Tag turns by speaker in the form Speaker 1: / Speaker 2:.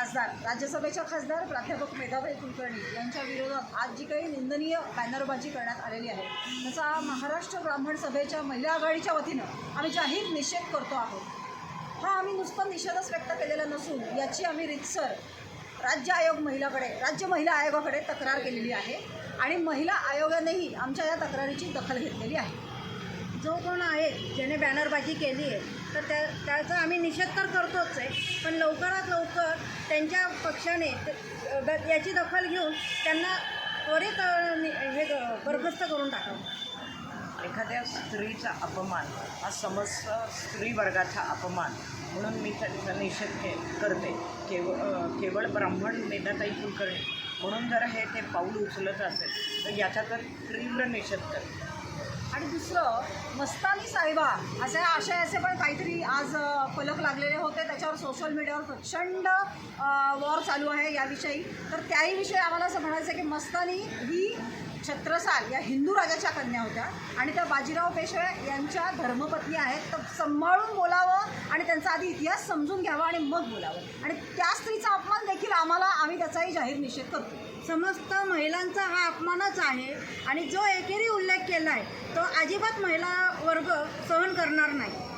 Speaker 1: खासदार राज्यसभेच्या खासदार प्राध्यापक मेधाबाई कुलकर्णी यांच्या विरोधात आज जी काही निंदनीय बॅनरबाजी करण्यात आलेली आहे त्याचा महाराष्ट्र ब्राह्मण सभेच्या महिला आघाडीच्या वतीनं आम्ही जाहीर निषेध करतो आहोत. हा आम्ही नुसतं निषेधच व्यक्त केलेला नसून याची आम्ही रितसर राज्य आयोग महिलाकडे राज्य महिला आयोगाकडे तक्रार केलेली आहे आणि महिला आयोगानेही आमच्या या तक्रारीची दखल घेतलेली आहे.
Speaker 2: जो कोण आहे ज्याने बॅनरबाजी केली आहे तर त्या त्याचा आम्ही निषेध तर करतोच आहे पण लवकरात लवकर त्यांच्या पक्षाने याची दखल घेऊन त्यांना त्वरित हे बरखस्त बरखास्त करून टाकावं.
Speaker 3: एखाद्या स्त्रीचा अपमान हा समस्त स्त्री वर्गाचा अपमान म्हणून मी त्याचा निषेध के करते. केवळ केवळ ब्राह्मण मेधाताई कुलकर्णी म्हणून जर हे ते पाऊल उचलत असेल तर याचा तर तीव्र निषेध करते.
Speaker 1: आणि दुसरं मस्तानी साहेबा असे आशयाचे पण काहीतरी आज फलक लागलेले होते. त्याच्यावर सोशल मीडियावर प्रचंड वॉर चालू आहे याविषयी. तर त्याही विषयी आम्हाला असं म्हणायचं की मस्तानी ही छत्रसाल या हिंदू राजाच्या कन्या होत्या. आणि त्या बाजीराव पेशवे यांच्या धर्मपत्नी आहेत. तर सांभाळून बोलावं आणि त्यांचा आधी इतिहास समजून घ्यावा आणि मग बोलावं. आणि त्या स्त्रीचा अपमान देखील आम्हाला आम्ही त्याचाही जाहीर निषेध करतो.
Speaker 2: समस्त महिलांचा हा अपमानच आहे आणि जो एकेरी उल्लेख केला आहे तो अजिबात महिला वर्ग सहन करणार नाही.